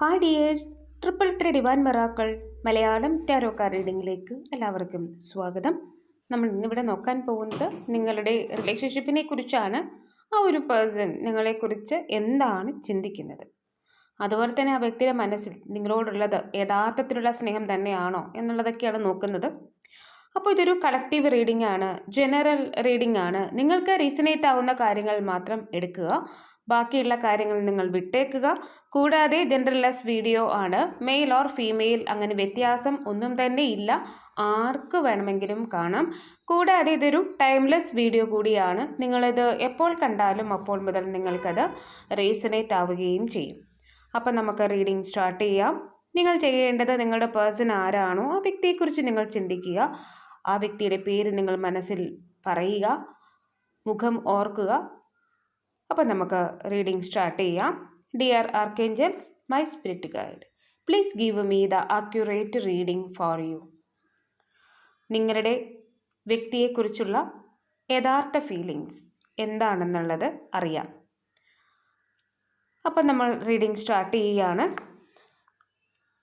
Hi dears triple three divine miracles Malayalam tarot card റീഡിങ്ങിലേക്ക് എല്ലാവർക്കും സ്വാഗതം. നമ്മൾ ഇന്നിവിടെ നോക്കാൻ പോകുന്നത് നിങ്ങളുടെ റിലേഷൻഷിപ്പിനെ കുറിച്ചാണ്. ആ ഒരു പേഴ്സൺ നിങ്ങളെക്കുറിച്ച് എന്താണ് ചിന്തിക്കുന്നത്? അതുപോലെ തന്നെ ആ വ്യക്തിയുടെ മനസ്സിൽ നിങ്ങളോടുള്ളത് യഥാർത്ഥത്തിലുള്ള സ്നേഹം തന്നെയാണോ എന്നുള്ളതൊക്കെയാണ് നോക്കുന്നത്. അപ്പോൾ ഇതൊരു കളക്റ്റീവ് റീഡിംഗ് ആണ് ജനറൽ റീഡിംഗ് ആണ്. നിങ്ങൾക്ക് റീസണേറ്റ് ആവുന്ന കാര്യങ്ങൾ മാത്രം എടുക്കുക. ബാക്കിയുള്ള കാര്യങ്ങൾ നിങ്ങൾ വിട്ടേക്കുക. കൂടാതെ ജെൻഡർലെസ് വീഡിയോ ആണ്. മെയിൽ ഓർ ഫീമെയിൽ അങ്ങനെ വ്യത്യാസം ഒന്നും തന്നെ ഇല്ല. ആർക്ക് വേണമെങ്കിലും കാണാം. കൂടാതെ ഇതൊരു ടൈംലെസ് വീഡിയോ കൂടിയാണ്. നിങ്ങളിത് എപ്പോൾ കണ്ടാലും അപ്പോൾ മുതൽ നിങ്ങൾക്കത് റീസണേറ്റ് ആവുകയും ചെയ്യും. അപ്പം നമുക്ക് റീഡിംഗ് സ്റ്റാർട്ട് ചെയ്യാം. നിങ്ങൾ ചെയ്യേണ്ടത് നിങ്ങളുടെ പേഴ്സൺ ആരാണോ ആ വ്യക്തിയെക്കുറിച്ച് നിങ്ങൾ ചിന്തിക്കുക. ആ വ്യക്തിയുടെ പേര് നിങ്ങൾ മനസ്സിൽ പറയുക. മുഖം ഓർക്കുക. അപ്പം നമുക്ക് റീഡിംഗ് സ്റ്റാർട്ട് ചെയ്യാം. Dear archangels my spirit guide please give me the accurate reading for you നിങ്ങളുടെ വ്യക്തിയെക്കുറിച്ചുള്ള യഥാർത്ഥ ഫീലിംഗ്സ് എന്താണെന്നുള്ളത് അറിയാം. അപ്പം നമ്മൾ റീഡിംഗ് സ്റ്റാർട്ട് ചെയ്യുകയാണ്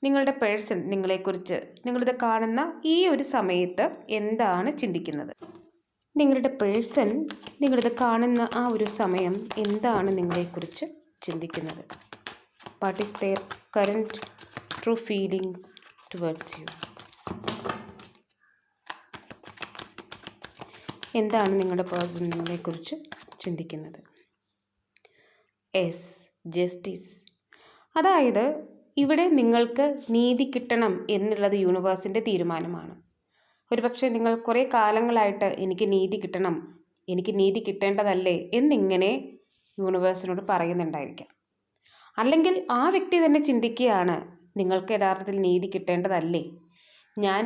നിങ്ങളുടെ പേഴ്സൺ നിങ്ങളെക്കുറിച്ച് നിങ്ങളിത് കാണുന്ന ഈ ഒരു സമയത്ത് എന്താണ് ചിന്തിക്കുന്നത്? നിങ്ങളുടെ പേഴ്സൺ നിങ്ങളിത് കാണുന്ന ആ ഒരു സമയം എന്താണ് നിങ്ങളെക്കുറിച്ച് ചിന്തിക്കുന്നത്? What is their current true feelings towards you എന്താണ് നിങ്ങളുടെ പേഴ്സൺ നിങ്ങളെക്കുറിച്ച് ചിന്തിക്കുന്നത്? എസ് ജസ്റ്റിസ് അതായത് ഇവിടെ നിങ്ങൾക്ക് നീതി കിട്ടണം എന്നുള്ളത് യൂണിവേഴ്സിന്റെ തീരുമാനമാണ്. ഒരുപക്ഷെ നിങ്ങൾ കുറേ കാലങ്ങളായിട്ട് എനിക്ക് നീതി കിട്ടണം എനിക്ക് നീതി കിട്ടേണ്ടതല്ലേ എന്നിങ്ങനെ യൂണിവേഴ്സിനോട് പറയുന്നുണ്ടായിരിക്കാം. അല്ലെങ്കിൽ ആ വ്യക്തി തന്നെ ചിന്തിക്കുകയാണ് നിങ്ങൾക്ക് യഥാർത്ഥത്തിൽ നീതി കിട്ടേണ്ടതല്ലേ? ഞാൻ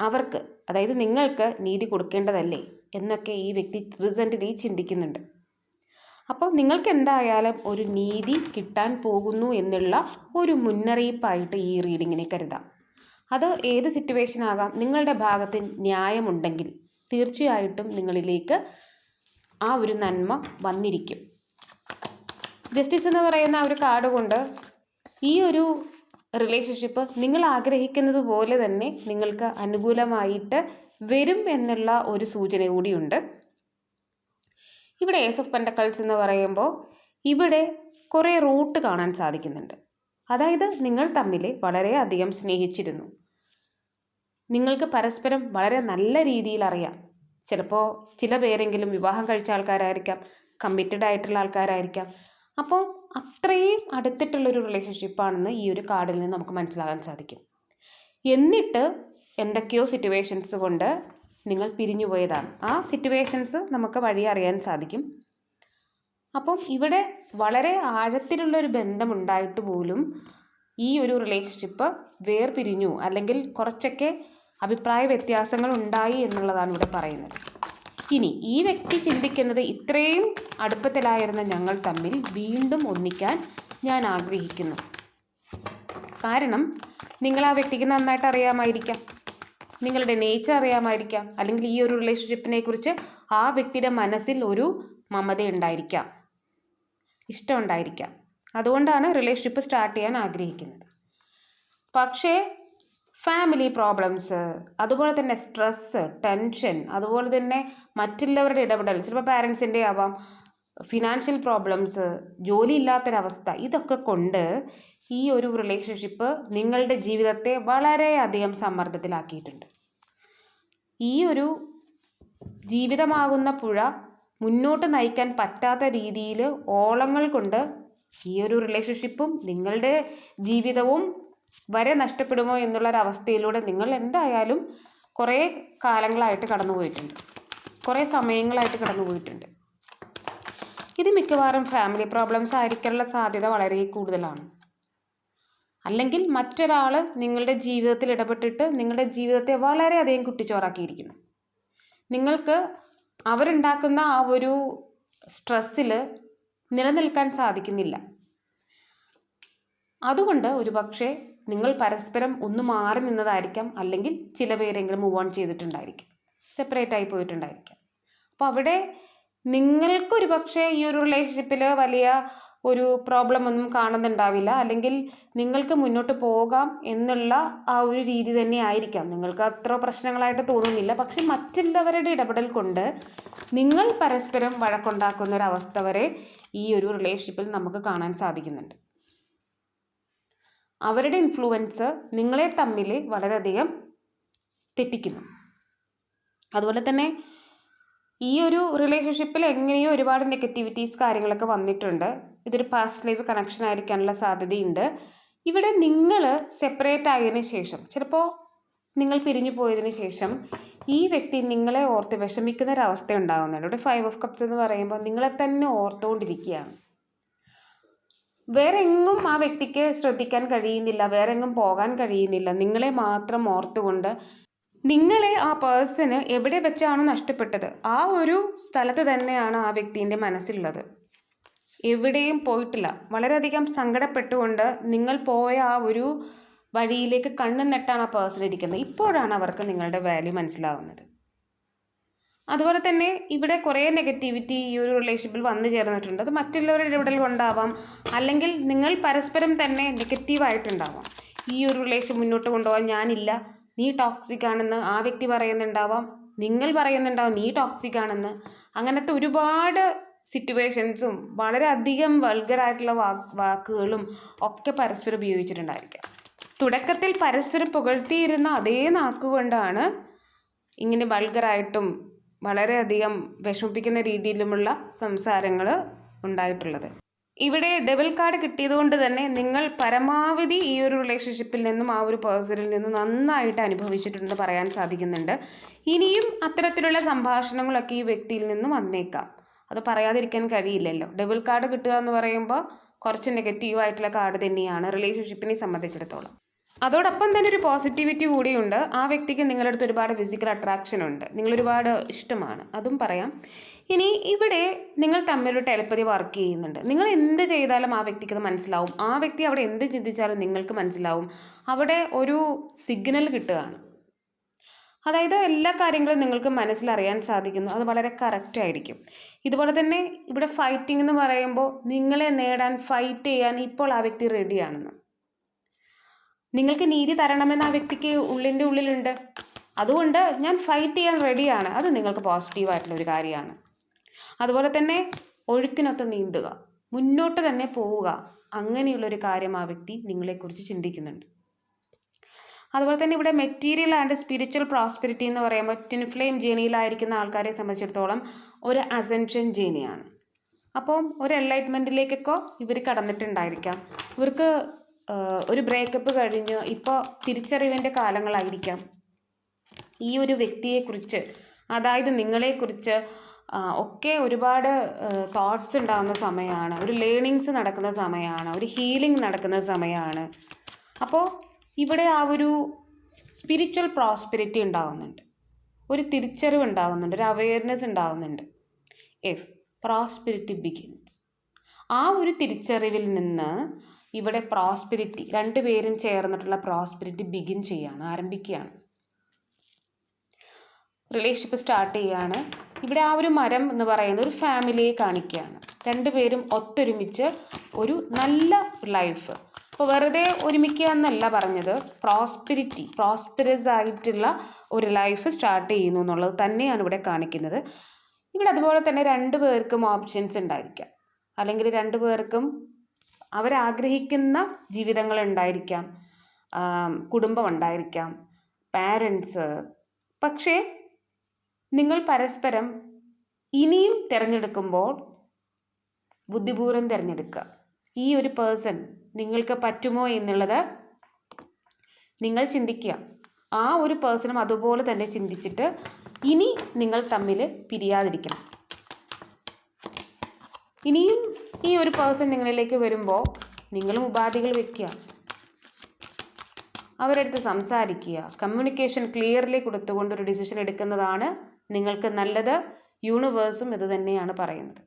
അവർക്ക് അതായത് നിങ്ങൾക്ക് നീതി കൊടുക്കേണ്ടതല്ലേ? എന്നൊക്കെ ഈ വ്യക്തി റിസന്റിലി ചിന്തിക്കുന്നുണ്ട്. അപ്പോൾ നിങ്ങൾക്ക് എന്തായാലും ഒരു നീതി കിട്ടാൻ പോകുന്നു എന്നുള്ള ഒരു മുന്നറിയിപ്പായിട്ട് ഈ റീഡിങ്ങിനെ കരുതാം. അത് ഏത് സിറ്റുവേഷൻ ആകാം? നിങ്ങളുടെ ഭാഗത്ത് ന്യായമുണ്ടെങ്കിൽ തീർച്ചയായിട്ടും നിങ്ങളിലേക്ക് ആ ഒരു നന്മ വന്നിരിക്കും. ജസ്റ്റിസ് എന്ന് പറയുന്ന ഒരു കാർഡ് കൊണ്ട് ഈ ഒരു റിലേഷൻഷിപ്പ് നിങ്ങൾ ആഗ്രഹിക്കുന്നത് പോലെ തന്നെ നിങ്ങൾക്ക് അനുകൂലമായിട്ട് വരും എന്നുള്ള ഒരു സൂചന കൂടിയുണ്ട് ഇവിടെ ഏസ് ഓഫ് പെൻഡക്കൾസ് എന്ന് പറയുമ്പോൾ ഇവിടെ കുറേ റൂട്ട് കാണാൻ സാധിക്കുന്നുണ്ട്. അതായത് നിങ്ങൾ തമ്മിൽ വളരെയധികം സ്നേഹിച്ചിരുന്നു. നിങ്ങൾക്ക് പരസ്പരം വളരെ നല്ല രീതിയിൽ അറിയാം. ചിലപ്പോൾ ചില പേരെങ്കിലും വിവാഹം കഴിച്ച ആൾക്കാരായിരിക്കാം കമ്മിറ്റഡ് ആയിട്ടുള്ള ആൾക്കാരായിരിക്കാം. അപ്പോൾ അത്രയും അടുത്തിട്ടുള്ളൊരു റിലേഷൻഷിപ്പാണെന്ന് ഈ ഒരു കാർഡിൽ നിന്ന് നമുക്ക് മനസ്സിലാകാൻ സാധിക്കും. എന്നിട്ട് എന്തൊക്കെയോ സിറ്റുവേഷൻസ് കൊണ്ട് നിങ്ങൾ പിരിഞ്ഞു പോയതാണ് ആ സിറ്റുവേഷൻസ് നമുക്ക് വഴി അറിയാൻ സാധിക്കും. അപ്പം ഇവിടെ വളരെ ആഴത്തിലുള്ളൊരു ബന്ധമുണ്ടായിട്ട് പോലും ഈ ഒരു റിലേഷൻഷിപ്പ് വേർപിരിഞ്ഞു അല്ലെങ്കിൽ കുറച്ചൊക്കെ അഭിപ്രായ വ്യത്യാസങ്ങൾ ഉണ്ടായി എന്നുള്ളതാണ് ഇവിടെ പറയുന്നത്. ഇനി ഈ വ്യക്തി ചിന്തിക്കുന്നത് ഇത്രയും അടുപ്പത്തിലായിരുന്ന ഞങ്ങൾ തമ്മിൽ വീണ്ടും ഒന്നിക്കാൻ ഞാൻ ആഗ്രഹിക്കുന്നു. കാരണം നിങ്ങൾ ആ വ്യക്തിക്ക് നന്നായിട്ട് അറിയാമായിരിക്കാം. നിങ്ങളുടെ നേച്ചർ അറിയാമായിരിക്കാം. അല്ലെങ്കിൽ ഈ ഒരു റിലേഷൻഷിപ്പിനെ കുറിച്ച് ആ വ്യക്തിയുടെ മനസ്സിൽ ഒരു മമത ഉണ്ടായിരിക്കാം. ഇഷ്ടമുണ്ടായിരിക്കാം. അതുകൊണ്ടാണ് റിലേഷൻഷിപ്പ് സ്റ്റാർട്ട് ചെയ്യാൻ ആഗ്രഹിക്കുന്നത്. പക്ഷേ ഫാമിലി പ്രോബ്ലംസ് അതുപോലെ തന്നെ സ്ട്രെസ്സ് ടെൻഷൻ അതുപോലെ തന്നെ മറ്റുള്ളവരുടെ ഇടപെടൽ ചിലപ്പോൾ പാരൻസിന്റെ ആവാം ഫിനാൻഷ്യൽ പ്രോബ്ലംസ് ജോലി ഇല്ലാത്തൊരവസ്ഥ ഇതൊക്കെ കൊണ്ട് ഈ ഒരു റിലേഷൻഷിപ്പ് നിങ്ങളുടെ ജീവിതത്തെ വളരെയധികം സമ്മർദ്ദത്തിലാക്കിയിട്ടുണ്ട്. ഈ ഒരു ജീവിതമാകുന്ന പുഴ മുന്നോട്ട് നയിക്കാൻ പറ്റാത്ത രീതിയിൽ ഓളങ്ങൾ കൊണ്ട് ഈ ഒരു റിലേഷൻഷിപ്പും നിങ്ങളുടെ ജീവിതവും വരെ നഷ്ടപ്പെടുമോ എന്നുള്ളൊരവസ്ഥയിലൂടെ നിങ്ങൾ എന്തായാലും കുറേ കാലങ്ങളായിട്ട് കടന്നു പോയിട്ടുണ്ട്. കുറേ സമയങ്ങളായിട്ട് കടന്നു പോയിട്ടുണ്ട്. ഇത് മിക്കവാറും ഫാമിലി പ്രോബ്ലംസ് ആയിരിക്കാനുള്ള സാധ്യത വളരെ കൂടുതലാണ്. അല്ലെങ്കിൽ മറ്റൊരാൾ നിങ്ങളുടെ ജീവിതത്തിൽ ഇടപെട്ടിട്ട് നിങ്ങളുടെ ജീവിതത്തെ വളരെയധികം കുട്ടിച്ചോറാക്കിയിരിക്കുന്നു. നിങ്ങൾക്ക് അവരുണ്ടാക്കുന്ന ആ ഒരു സ്ട്രെസ്സിൽ നിലനിൽക്കാൻ സാധിക്കുന്നില്ല. അതുകൊണ്ട് ഒരുപക്ഷെ നിങ്ങൾ പരസ്പരം ഒന്ന് മാറി നിന്നതായിരിക്കാം അല്ലെങ്കിൽ ചില പേരെങ്കിലും മൂവ് ഓൺ ചെയ്തിട്ടുണ്ടായിരിക്കും. സെപ്പറേറ്റ് ആയി പോയിട്ടുണ്ടായിരിക്കാം. അപ്പോൾ അവിടെ നിങ്ങൾക്കൊരു പക്ഷേ ഈ ഒരു റിലേഷൻഷിപ്പിൽ വലിയ ഒരു പ്രോബ്ലം ഒന്നും കാണുന്നുണ്ടാവില്ല. അല്ലെങ്കിൽ നിങ്ങൾക്ക് മുന്നോട്ട് പോകാം എന്നുള്ള ആ ഒരു രീതി തന്നെ ആയിരിക്കാം. നിങ്ങൾക്ക് അത്ര പ്രശ്നങ്ങളായിട്ട് തോന്നുന്നില്ല. പക്ഷെ മറ്റുള്ളവരുടെ ഇടപെടൽ കൊണ്ട് നിങ്ങൾ പരസ്പരം വഴക്കുണ്ടാക്കുന്ന ഒരു അവസ്ഥ വരെ ഈ ഒരു റിലേഷൻഷിപ്പിൽ നമുക്ക് കാണാൻ സാധിക്കുന്നുണ്ട്. അവരുടെ ഇൻഫ്ലുവൻസ് നിങ്ങളെ തമ്മിൽ വളരെയധികം തെറ്റിക്കുന്നു. അതുപോലെ തന്നെ ഈ ഒരു റിലേഷൻഷിപ്പിൽ എങ്ങനെയോ ഒരുപാട് നെഗറ്റിവിറ്റീസ് കാര്യങ്ങളൊക്കെ വന്നിട്ടുണ്ട്. ഇതൊരു പാസ്റ്റ് ലൈഫ് കണക്ഷൻ ആയിരിക്കാനുള്ള സാധ്യതയുണ്ട്. ഇവിടെ നിങ്ങൾ സെപ്പറേറ്റ് ആയതിനു ശേഷം ചിലപ്പോൾ നിങ്ങൾ പിരിഞ്ഞു പോയതിനു ശേഷം ഈ വ്യക്തി നിങ്ങളെ ഓർത്ത് വിഷമിക്കുന്ന ഒരു അവസ്ഥ ഉണ്ടാകുന്നുണ്ട് ഇവിടെ ഫൈവ് ഓഫ് കപ്സ് എന്ന് പറയുമ്പോൾ നിങ്ങളെ തന്നെ ഓർത്തുകൊണ്ടിരിക്കുകയാണ് വേറെ എങ്ങും ആ വ്യക്തിക്ക് ശ്രദ്ധിക്കാൻ കഴിയുന്നില്ല വേറെ എങ്ങും പോകാൻ കഴിയുന്നില്ല. നിങ്ങളെ മാത്രം ഓർത്തുകൊണ്ട് നിങ്ങളെ ആ പേഴ്സണ് എവിടെ വെച്ചാണ് നഷ്ടപ്പെട്ടത് ആ ഒരു സ്ഥലത്ത് തന്നെയാണ് ആ വ്യക്തിന്റെ മനസ്സിലുള്ളത്. എവിടെയും പോയിട്ടില്ല. വളരെയധികം സങ്കടപ്പെട്ടുകൊണ്ട് നിങ്ങൾ പോയ ആ ഒരു വഴിയിലേക്ക് കണ്ണു നെട്ടാണ് ആ പേഴ്സൺ ഇരിക്കുന്നത്. ഇപ്പോഴാണ് അവർക്ക് നിങ്ങളുടെ വാല്യൂ മനസ്സിലാവുന്നത്. അതുപോലെ തന്നെ ഇവിടെ കുറേ നെഗറ്റിവിറ്റി ഈ ഒരു റിലേഷൻഷിപ്പിൽ വന്നു ചേർന്നിട്ടുണ്ട്. അത് മറ്റുള്ളവരുടെ ഇടപെടൽ കൊണ്ടാവാം. അല്ലെങ്കിൽ നിങ്ങൾ പരസ്പരം തന്നെ നെഗറ്റീവായിട്ടുണ്ടാവാം ഈ ഒരു റിലേഷൻ മുന്നോട്ട് കൊണ്ടുപോകാൻ ഞാനില്ല. നീ ടോക്സിക് ആണെന്ന് ആ വ്യക്തി പറയുന്നുണ്ടാവാം. നിങ്ങൾ പറയുന്നുണ്ടാവും നീ ടോക്സിക് ആണെന്ന്. അങ്ങനത്തെ ഒരുപാട് സിറ്റുവേഷൻസും വളരെയധികം വൾഗറായിട്ടുള്ള വാക്ക് വാക്കുകളും ഒക്കെ പരസ്പരം ഉപയോഗിച്ചിട്ടുണ്ടായിരിക്കാം. തുടക്കത്തിൽ പരസ്പരം പുകഴ്ത്തിയിരുന്ന അതേ നാക്കുകൊണ്ടാണ് ഇങ്ങനെ വൾഗറായിട്ടും വളരെയധികം വിഷമിപ്പിക്കുന്ന രീതിയിലുമുള്ള സംസാരങ്ങൾ ഉണ്ടായിട്ടുള്ളത്. ഇവിടെ ഡബിൾ കാർഡ് കിട്ടിയതുകൊണ്ട് തന്നെ നിങ്ങൾ പരമാവധി ഈ ഒരു റിലേഷൻഷിപ്പിൽ നിന്നും ആ ഒരു പേഴ്സണിൽ നിന്നും നന്നായിട്ട് അനുഭവിച്ചിട്ടുണ്ടെന്ന് പറയാൻ സാധിക്കുന്നുണ്ട്. ഇനിയും അത്തരത്തിലുള്ള സംഭാഷണങ്ങളൊക്കെ ഈ വ്യക്തിയിൽ നിന്നും വന്നേക്കാം. അത് പറയാതിരിക്കാൻ കഴിയില്ലല്ലോ. ഡബിൾ കാർഡ് കിട്ടുക എന്ന് പറയുമ്പോൾ കുറച്ച് നെഗറ്റീവ് ആയിട്ടുള്ള കാർഡ് തന്നെയാണ് റിലേഷൻഷിപ്പിനെ സംബന്ധിച്ചിടത്തോളം. അതോടൊപ്പം തന്നെ ഒരു പോസിറ്റിവിറ്റി കൂടിയുണ്ട്. ആ വ്യക്തിക്ക് നിങ്ങളുടെ അടുത്ത് ഒരുപാട് ഫിസിക്കൽ അട്രാക്ഷൻ ഉണ്ട്. നിങ്ങളൊരുപാട് ഇഷ്ടമാണ്. അതും പറയാം. ഇനി ഇവിടെ നിങ്ങൾ തമ്മിലൊരു ടെലപ്പതി വർക്ക് ചെയ്യുന്നുണ്ട്. നിങ്ങൾ എന്ത് ചെയ്താലും ആ വ്യക്തിക്ക് അത് മനസ്സിലാവും. ആ വ്യക്തി അവിടെ എന്ത് ചിന്തിച്ചാലും നിങ്ങൾക്ക് മനസ്സിലാവും. അവിടെ ഒരു സിഗ്നൽ കിട്ടുകയാണ്. അതായത് എല്ലാ കാര്യങ്ങളും നിങ്ങൾക്ക് മനസ്സിലറിയാൻ സാധിക്കുന്നു. അത് വളരെ കറക്റ്റ് ആയിരിക്കും. ഇതുപോലെ തന്നെ ഇവിടെ ഫൈറ്റിംഗ് എന്ന് പറയുമ്പോൾ നിങ്ങളെ നേടാൻ ഫൈറ്റ് ചെയ്യാൻ ഇപ്പോൾ ആ വ്യക്തി റെഡിയാണെന്ന് നിങ്ങൾക്ക് നീതി തരണമെന്ന് ആ വ്യക്തിക്ക് ഉള്ളിന്റെ ഉള്ളിലുണ്ട്. അതുകൊണ്ട് ഞാൻ ഫൈറ്റ് ചെയ്യാൻ റെഡിയാണ് അത് നിങ്ങൾക്ക് പോസിറ്റീവായിട്ടുള്ള ഒരു കാര്യമാണ്. അതുപോലെ തന്നെ ഒഴുക്കിനൊത്ത് നീന്തുക. മുന്നോട്ട് തന്നെ പോവുക. അങ്ങനെയുള്ളൊരു കാര്യം ആ വ്യക്തി നിങ്ങളെക്കുറിച്ച് ചിന്തിക്കുന്നുണ്ട്. അതുപോലെ തന്നെ ഇവിടെ മെറ്റീരിയൽ ആൻഡ് സ്പിരിച്വൽ പ്രോസ്പെരിറ്റി എന്ന് പറയുമ്പോൾ ട്വിൻ ഫ്ലെയിം ജേണിയിലായിരിക്കുന്ന ആൾക്കാരെ സംബന്ധിച്ചിടത്തോളം ഒരു അസെൻഷൻ ജേണിയാണ് അപ്പോൾ ഒരു എൻലൈറ്റ്മെന്റിലേക്കൊക്കെ ഇവർ കടന്നിട്ടുണ്ടായിരിക്കാം. ഇവർക്ക് ഒരു ബ്രേക്കപ്പ് കഴിഞ്ഞ് ഇപ്പോൾ തിരിച്ചറിവിന്റെ കാലങ്ങളായിരിക്കാം. ഈ ഒരു വ്യക്തിയെക്കുറിച്ച് അതായത് നിങ്ങളെക്കുറിച്ച് ഒക്കെ ഒരുപാട് തോട്ട്സ് ഉണ്ടാകുന്ന സമയമാണ്. ഒരു ലേണിങ്സ് നടക്കുന്ന സമയമാണ്. ഒരു ഹീലിംഗ് നടക്കുന്ന സമയമാണ്. അപ്പോൾ ഇവിടെ ആ ഒരു സ്പിരിച്വൽ പ്രോസ്പെരിറ്റി ഉണ്ടാകുന്നുണ്ട് ഒരു തിരിച്ചറിവ് ഉണ്ടാകുന്നുണ്ട് ഒരു അവയർനെസ് ഉണ്ടാകുന്നുണ്ട് എസ് പ്രോസ്പെരിറ്റി ബിഗിൻസ് ആ ഒരു തിരിച്ചറിവിൽ നിന്ന് ഇവിടെ പ്രോസ്പെരിറ്റി രണ്ടുപേരും ചേർന്നിട്ടുള്ള പ്രോസ്പെരിറ്റി ബിഗിൻ ചെയ്യാണ് ആരംഭിക്കുകയാണ്. റിലേഷൻഷിപ്പ് സ്റ്റാർട്ട് ചെയ്യാണ്. ഇവിടെ ആ ഒരു മരം എന്ന് പറയുന്നത് ഒരു ഫാമിലിയെ കാണിക്കുകയാണ്. രണ്ടുപേരും ഒത്തൊരുമിച്ച് ഒരു നല്ല ലൈഫ് അപ്പോൾ വെറുതെ ഒരുമിക്കുക എന്നല്ല പറഞ്ഞത്. പ്രോസ്പിരിറ്റി പ്രോസ്പിറസ് ആയിട്ടുള്ള ഒരു ലൈഫ് സ്റ്റാർട്ട് ചെയ്യുന്നു എന്നുള്ളത് തന്നെയാണ് ഇവിടെ കാണിക്കുന്നത്. ഇവിടെ അതുപോലെ തന്നെ രണ്ട് പേർക്കും ഓപ്ഷൻസ് ഉണ്ടായിരിക്കാം. അല്ലെങ്കിൽ രണ്ട് പേർക്കും അവരാഗ്രഹിക്കുന്ന ജീവിതങ്ങൾ ഉണ്ടായിരിക്കാം. കുടുംബം ഉണ്ടായിരിക്കാം. പാരൻസ് പക്ഷേ നിങ്ങൾ പരസ്പരം ഇനിയും തിരഞ്ഞെടുക്കുമ്പോൾ ബുദ്ധിപൂർവം തിരഞ്ഞെടുക്കുക. ഈ ഒരു പേഴ്സൺ നിങ്ങൾക്ക് പറ്റുമോ എന്നുള്ളത് നിങ്ങൾ ചിന്തിക്കുക. ആ ഒരു പേഴ്സണും അതുപോലെ തന്നെ ചിന്തിച്ചിട്ട് ഇനി നിങ്ങൾ തമ്മിൽ പിരിയാതിരിക്കണം. ഇനിയും ഈ ഒരു പേഴ്സൺ നിങ്ങളിലേക്ക് വരുമ്പോൾ നിങ്ങളും ഉപാധികൾ വെക്കുക. അവരടുത്ത് സംസാരിക്കുക. കമ്മ്യൂണിക്കേഷൻ ക്ലിയർലി കൊടുത്തുകൊണ്ട് ഒരു ഡിസിഷൻ എടുക്കുന്നതാണ് നിങ്ങൾക്ക് നല്ലത്. യൂണിവേഴ്സും ഇത് തന്നെയാണ് പറയുന്നത്.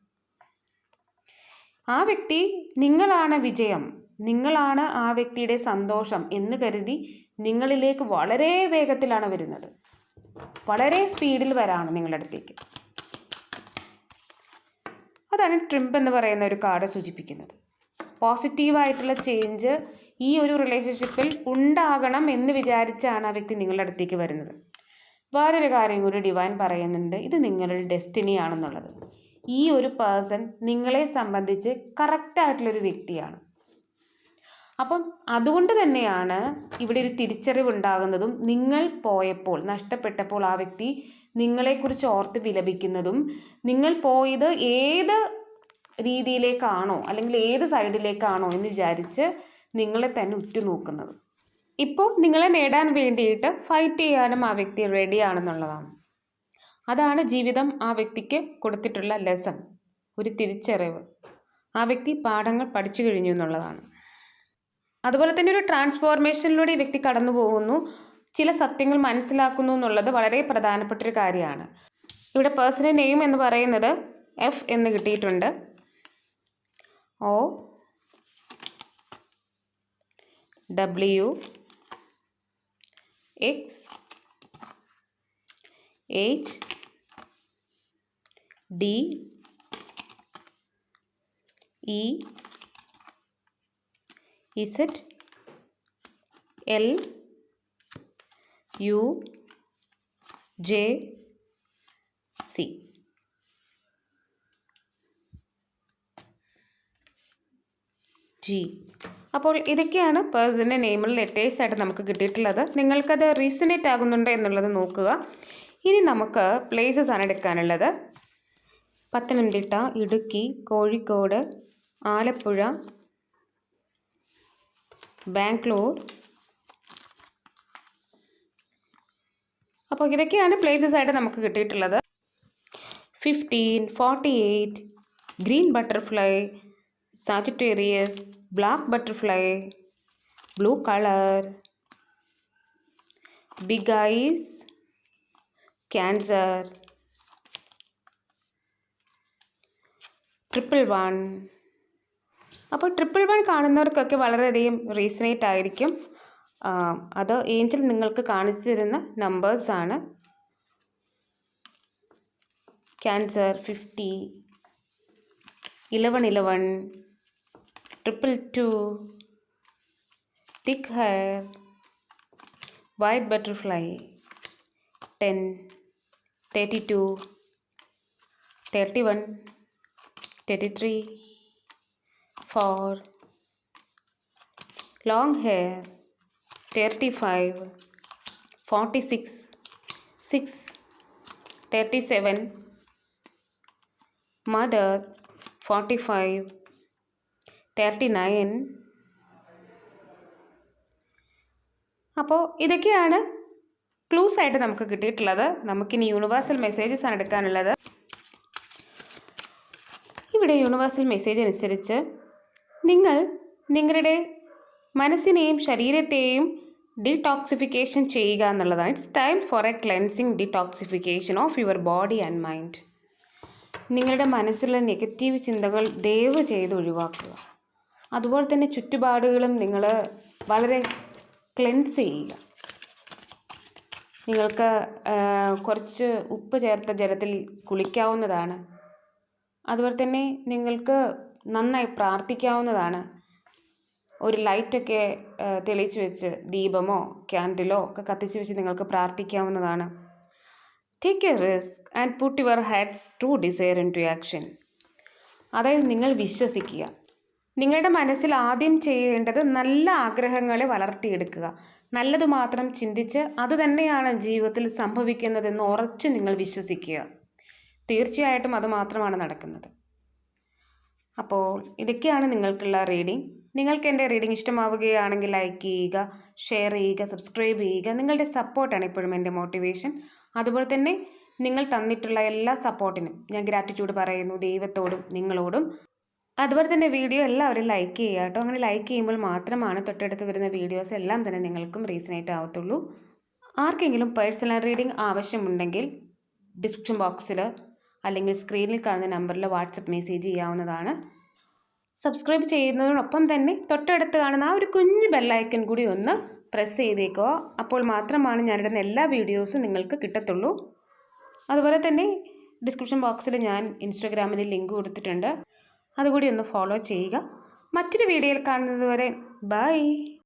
ആ വ്യക്തി നിങ്ങളാണ് വിജയം. നിങ്ങളാണ് ആ വ്യക്തിയുടെ സന്തോഷം എന്ന് കരുതി നിങ്ങളിലേക്ക് വളരെ വേഗത്തിലാണ് വരുന്നത്. വളരെ സ്പീഡിൽ വരാണ് നിങ്ങളുടെ അടുത്തേക്ക്. അതാണ് ട്രിംപ് എന്ന് പറയുന്ന ഒരു കാർഡ് സൂചിപ്പിക്കുന്നത്. പോസിറ്റീവായിട്ടുള്ള ചേഞ്ച് ഈ ഒരു റിലേഷൻഷിപ്പിൽ ഉണ്ടാകണം എന്ന് വിചാരിച്ചാണ് ആ വ്യക്തി നിങ്ങളുടെ അടുത്തേക്ക് വരുന്നത്. വേറൊരു കാര്യം കൂടി ഡിവൈൻ പറയുന്നുണ്ട്. ഇത് നിങ്ങളുടെ ഡെസ്റ്റിനി ആണെന്നുള്ളത്. ഈ ഒരു പേഴ്സൺ നിങ്ങളെ സംബന്ധിച്ച് കറക്റ്റായിട്ടുള്ളൊരു വ്യക്തിയാണ്. അപ്പം അതുകൊണ്ട് തന്നെയാണ് ഇവിടെ ഒരു തിരിച്ചറിവ് ഉണ്ടാകുന്നതും നിങ്ങൾ പോയപ്പോൾ നഷ്ടപ്പെട്ടപ്പോൾ ആ വ്യക്തി നിങ്ങളെക്കുറിച്ച് ഓർത്ത് വിലപിക്കുന്നതും നിങ്ങൾ പോയത് ഏത് രീതിയിലേക്കാണോ അല്ലെങ്കിൽ ഏത് സൈഡിലേക്കാണോ എന്ന് വിചാരിച്ച് നിങ്ങളെ തന്നെ ഉറ്റുനോക്കുന്നത്. ഇപ്പോൾ നിങ്ങളെ നേടാൻ വേണ്ടിയിട്ട് ഫൈറ്റ് ചെയ്യാനും ആ വ്യക്തി റെഡിയാണെന്നുള്ളതാണ് അതാണ് ജീവിതം ആ വ്യക്തിക്ക് കൊടുത്തിട്ടുള്ള ലെസൺ ഒരു തിരിച്ചറിവ്. ആ വ്യക്തി പാഠങ്ങൾ പഠിച്ചു കഴിഞ്ഞു എന്നുള്ളതാണ്. അതുപോലെ തന്നെ ഒരു ട്രാൻസ്ഫോർമേഷനിലൂടെ ഈ വ്യക്തി കടന്നു പോകുന്നു. ചില സത്യങ്ങൾ മനസ്സിലാക്കുന്നു എന്നുള്ളത് വളരെ പ്രധാനപ്പെട്ടൊരു കാര്യമാണ്. ഇവിടെ പേഴ്സണൽ നെയിം എന്ന് പറയുന്നത് എഫ് എന്ന് കിട്ടിയിട്ടുണ്ട്. O W X H D E Z L U J C G അപ്പോൾ ഇതൊക്കെയാണ് പേഴ്സന്റെ നെയിമിൽ ലെറ്റേഴ്സ് ആയിട്ട് നമുക്ക് കിട്ടിയിട്ടുള്ളത്. നിങ്ങൾക്കത് റീസണേറ്റ് ആകുന്നുണ്ടോ എന്നുള്ളത് നോക്കുക. ഇനി നമുക്ക് പ്ലേസസ് ആണ് എടുക്കാനുള്ളത്. പത്തനംതിട്ട ഇടുക്കി കോഴിക്കോട് ആലപ്പുഴ ബാംഗ്ലൂർ. അപ്പോൾ ഇതൊക്കെയാണ് പ്ലേസസ് ആയിട്ട് നമുക്ക് കിട്ടിയിട്ടുള്ളത്. Fifteen forty eight green butterfly Sagittarius black butterfly blue colour big eyes cancer triple one അപ്പോൾ ട്രിപ്പിൾ വൺ കാണുന്നവർക്കൊക്കെ വളരെയധികം റീസണേറ്റ് ആയിരിക്കും. അത് ഏഞ്ചൽ നിങ്ങൾക്ക് കാണിച്ചു തരുന്ന നമ്പേഴ്സാണ് cancer fifty eleven eleven triple two thick hair white butterfly ten thirty two thirty one thirty three four long hair 35 46 6 37 mother 45 39 അപ്പോൾ ഇതൊക്കെയാണ് ക്ലൂസ് ആയിട്ട് നമുക്ക് കിട്ടിയിട്ടുള്ളത്. നമുക്കിനി യൂണിവേഴ്സൽ മെസ്സേജസ് ആണ് എടുക്കാനുള്ളത്. ഇവിടെ യൂണിവേഴ്സൽ മെസ്സേജ് അനുസരിച്ച് നിങ്ങൾ നിങ്ങളുടെ മനസ്സിനെയും ശരീരത്തെയും ഡീടോക്സിഫിക്കേഷൻ ചെയ്യുക എന്നുള്ളതാണ്. It's time for a cleansing detoxification of your body and mind നിങ്ങളുടെ മനസ്സിലെ നെഗറ്റീവ് ചിന്തകൾ ദയവ് ചെയ്ത് ഒഴിവാക്കുക. അതുപോലെ തന്നെ ചുറ്റുപാടുകളും നിങ്ങൾ വളരെ ക്ലെൻസ് ചെയ്യുക. നിങ്ങൾക്ക് കുറച്ച് ഉപ്പ് ചേർത്ത ജലത്തിൽ കുളിക്കാവുന്നതാണ്. അതുപോലെ തന്നെ നിങ്ങൾക്ക് നന്നായി പ്രാർത്ഥിക്കാവുന്നതാണ്. ഒരു ലൈറ്റൊക്കെ തെളിയിച്ച് വെച്ച് ദീപമോ ക്യാൻഡിലോ ഒക്കെ കത്തിച്ച് വെച്ച് നിങ്ങൾക്ക് പ്രാർത്ഥിക്കാവുന്നതാണ്. Take a risk and put your heart's true desire into action അതായത് നിങ്ങൾ വിശ്വസിക്കുക. നിങ്ങളുടെ മനസ്സിൽ ആദ്യം ചെയ്യേണ്ടത് നല്ല ആഗ്രഹങ്ങളെ വളർത്തിയെടുക്കുക. നല്ലത് മാത്രം ചിന്തിച്ച് അത് തന്നെയാണ് ജീവിതത്തിൽ സംഭവിക്കുന്നതെന്ന് ഉറച്ച് നിങ്ങൾ വിശ്വസിക്കുക. തീർച്ചയായിട്ടും അത് മാത്രമാണ് നടക്കുന്നത്. അപ്പോൾ ഇതൊക്കെയാണ് നിങ്ങൾക്കുള്ള റീഡിംഗ് നിങ്ങൾക്ക് എന്റെ റീഡിംഗ് ഇഷ്ടമാവുകയാണെങ്കിൽ ലൈക്ക് ചെയ്യുക ഷെയർ ചെയ്യുക സബ്സ്ക്രൈബ് ചെയ്യുക. നിങ്ങളുടെ സപ്പോർട്ടാണ് എപ്പോഴും എന്റെ മോട്ടിവേഷൻ അതുപോലെ തന്നെ നിങ്ങൾ തന്നിട്ടുള്ള എല്ലാ സപ്പോർട്ടിനും ഞാൻ ഗ്രാറ്റിറ്റ്യൂഡ് പറയുന്നു ദൈവത്തോടും നിങ്ങളോടും. അതുപോലെ തന്നെ വീഡിയോ എല്ലാവരും ലൈക്ക് ചെയ്യുക കേട്ടോ. അങ്ങനെ ലൈക്ക് ചെയ്യുമ്പോൾ മാത്രമാണ് തൊട്ടടുത്ത് വരുന്ന വീഡിയോസ് എല്ലാം തന്നെ നിങ്ങൾക്കും റീസണേറ്റ് ആവത്തുള്ളൂ. ആർക്കെങ്കിലും പേഴ്സണൽ റീഡിംഗ് ആവശ്യമുണ്ടെങ്കിൽ ഡിസ്ക്രിപ്ഷൻ ബോക്സിൽ അല്ലെങ്കിൽ സ്ക്രീനിൽ കാണുന്ന നമ്പറിൽ വാട്സപ്പ് മെസ്സേജ് ചെയ്യാവുന്നതാണ്. സബ്സ്ക്രൈബ് ചെയ്യുന്നതിനൊപ്പം തന്നെ തൊട്ടടുത്ത് കാണുന്ന ആ ഒരു കുഞ്ഞു ബെല്ലൈക്കൺ കൂടി ഒന്ന് പ്രസ് ചെയ്തേക്കുക. അപ്പോൾ മാത്രമാണ് ഞാനിടുന്ന എല്ലാ വീഡിയോസും നിങ്ങൾക്ക് കിട്ടത്തുള്ളൂ. അതുപോലെ തന്നെ ഡിസ്ക്രിപ്ഷൻ ബോക്സിൽ ഞാൻ ഇൻസ്റ്റാഗ്രാമിൽ ലിങ്ക് കൊടുത്തിട്ടുണ്ട്. അതുകൂടി ഒന്ന് ഫോളോ ചെയ്യുക. മറ്റൊരു വീഡിയോയിൽ കാണുന്നതുവരെ ബൈ